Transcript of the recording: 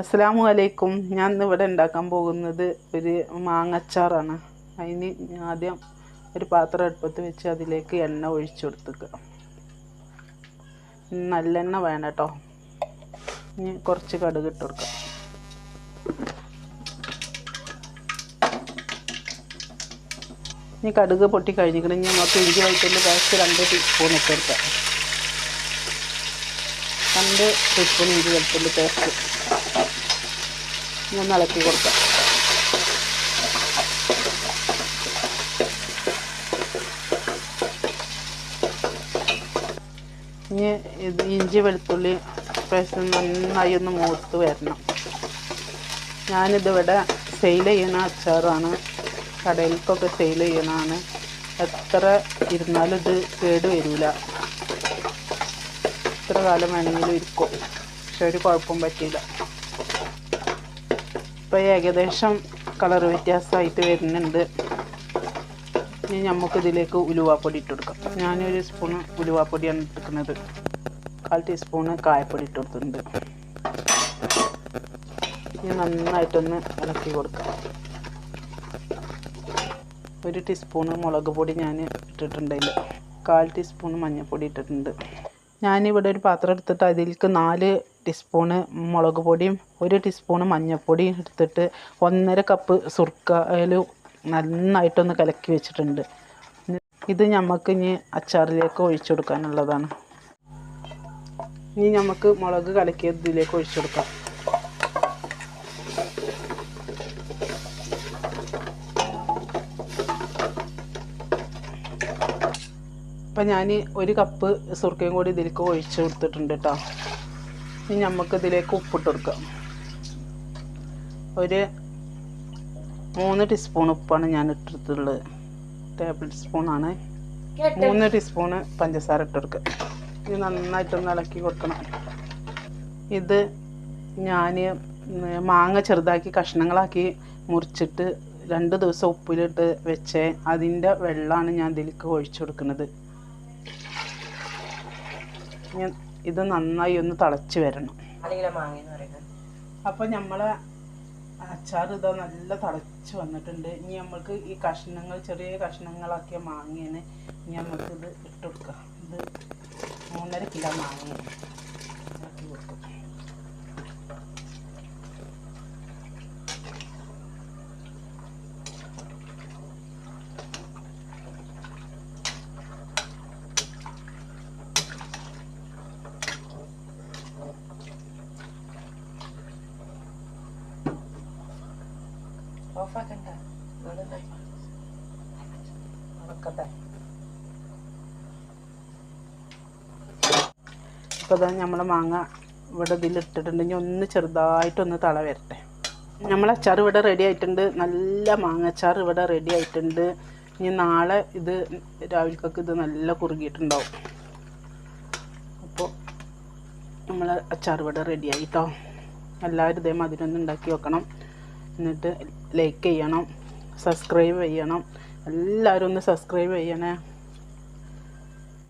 അസ്സാമു അലൈക്കും. ഞാൻ ഇന്ന് ഇവിടെ ഉണ്ടാക്കാൻ പോകുന്നത് ഒരു മാങ്ങച്ചാറാണ്. അതിന് ആദ്യം ഒരു പാത്രം അടുപ്പത്ത് വെച്ച് അതിലേക്ക് എണ്ണ ഒഴിച്ചു കൊടുത്തേക്കുക നല്ലെണ്ണ വേണം കേട്ടോ. ഇനി കുറച്ച് കടുക് ഇട്ട് കൊടുക്കാം. ഇനി കടുക് പൊട്ടി കഴിഞ്ഞിരിക്കണം. ഇനി നമുക്ക് ഇഞ്ചി വൈറ്റൽ പേസ്റ്റ് രണ്ട് ടീസ്പൂൺ ഇട്ട് കൊടുക്കാം. രണ്ട് ടീസ്പൂൺ ഇഞ്ചി വെളുത്തുള്ളി പേസ്റ്റ്. ഞാൻ ഇളക്കി കൊടുക്കാം. ഇനി ഇത് ഇഞ്ചി വെളുത്തുള്ളി പേസ്റ്റ് നന്നായി ഒന്ന് മൂത്ത് വരണം. ഞാനിതിവിടെ സെയിൽ ചെയ്യുന്ന അച്ചാറാണ്. കടയിലേക്കൊക്കെ സെയിൽ ചെയ്യണതാണ് എത്ര ഇരുന്നാലും ഇത് കേട് വരില്ല എത്ര കാലം വേണമെങ്കിലും ഇരിക്കും. പക്ഷെ ഒരു കുഴപ്പം പറ്റില്ല ഇപ്പോൾ ഏകദേശം കളർ വ്യത്യാസമായിട്ട് വരുന്നുണ്ട്. ഇനി നമുക്ക് ഇതിലേക്ക് ഉലുവാപ്പൊടി ഇട്ട് കൊടുക്കാം ഞാനൊരു സ്പൂണ് ഉലുവാപ്പൊടിയാണ് എടുക്കുന്നത് കാൽ ടീസ്പൂണ് കായപ്പൊടി ഇട്ട് ഇനി നന്നായിട്ടൊന്ന് ഇളക്കി കൊടുക്കാം. ഒരു ടീസ്പൂണ് മുളക് പൊടി ഞാൻ ഇട്ടിട്ടുണ്ട് കാൽ ടീസ്പൂൺ മഞ്ഞൾപ്പൊടി ഇട്ടിട്ടുണ്ട്. ഞാനിവിടെ ഒരു പാത്രം എടുത്തിട്ട് അതിലേക്ക് നാല് ടീസ്പൂണ് മുളക് പൊടിയും ഒരു ടീസ്പൂണ് മഞ്ഞൾപ്പൊടിയും എടുത്തിട്ട് ഒന്നര കപ്പ് സുർക്കയിൽ നന്നായിട്ടൊന്ന് കലക്കി വെച്ചിട്ടുണ്ട്. ഇത് നമുക്ക് ഇനി അച്ചാറിലേക്ക് ഒഴിച്ചു കൊടുക്കാനുള്ളതാണ്. ഇനി നമുക്ക് മുളക് കലക്കിയത് ഇതിലേക്ക് ഒഴിച്ചു കൊടുക്കാം. അപ്പം ഞാൻ ഒരു കപ്പ് സുർക്കയും കൂടി ഇതിലേക്ക് ഒഴിച്ചു കൊടുത്തിട്ടുണ്ട് കേട്ടോ. ഇനി നമുക്ക് ഇതിലേക്ക് ഉപ്പിട്ട് കൊടുക്കാം ഒരു മൂന്ന് ടീസ്പൂൺ ഉപ്പാണ് ഞാൻ ഇട്ടിട്ടുള്ളത് ടേബിൾ സ്പൂണാണ് മൂന്ന് ടീസ്പൂണ് പഞ്ചസാര ഇട്ട് കൊടുക്കുക ഇത് നന്നായിട്ടൊന്ന് ഇളക്കി കൊടുക്കണം. ഇത് ഞാൻ മാങ്ങ ചെറുതാക്കി കഷ്ണങ്ങളാക്കി മുറിച്ചിട്ട് രണ്ട് ദിവസം ഉപ്പിലിട്ട് വെച്ചേ അതിന്റെ വെള്ളമാണ് ഞാൻ ഇതിലേക്ക് ഒഴിച്ചു കൊടുക്കുന്നത്. ഞാൻ ഇത് നന്നായി ഒന്ന് തിളച്ച് വരണം. അപ്പോൾ നമ്മളെ അച്ചാർ ഇതാ നല്ല തിളച്ച് വന്നിട്ടുണ്ട്. ഇനി നമ്മൾക്ക് ഈ കഷ്ണങ്ങൾ ചെറിയ കഷ്ണങ്ങളാക്കിയ മാങ്ങയാണ് ഇനി നമുക്ക് ഇത് ഇട്ട് കൊടുക്കാം. ഇത് മൂന്നര കിലോ മാങ്ങയാണ് ഇറക്കി കൊടുക്കും ഓഫാക്കണ്ട. നടക്കട്ടെ ഇപ്പോൾ ഇതാ നമ്മളെ മാങ്ങ ഇവിടെ ഇതിൽ ഇട്ടിട്ടുണ്ടെങ്കിൽ ഒന്ന് ചെറുതായിട്ടൊന്ന് തള വരട്ടെ. നമ്മളെ അച്ചാർ ഇവിടെ റെഡി ആയിട്ടുണ്ട്. നല്ല മാങ്ങ അച്ചാർ ഇവിടെ റെഡി ആയിട്ടുണ്ട്. ഇനി നാളെ ഇത് രാവിലേക്കൊക്കെ ഇത് നല്ല കുറുകിയിട്ടുണ്ടാവും. അപ്പോൾ നമ്മളെ അച്ചാർ ഇവിടെ റെഡി ആയിട്ടോ എല്ലാവരും ഇതേമാതിരി ഒന്ന് ഉണ്ടാക്കി വെക്കണം. എന്നിട്ട് ലൈക്ക് ചെയ്യണം. സബ്സ്ക്രൈബ് ചെയ്യണം. എല്ലാവരും ഒന്ന് സബ്സ്ക്രൈബ് ചെയ്യണേ.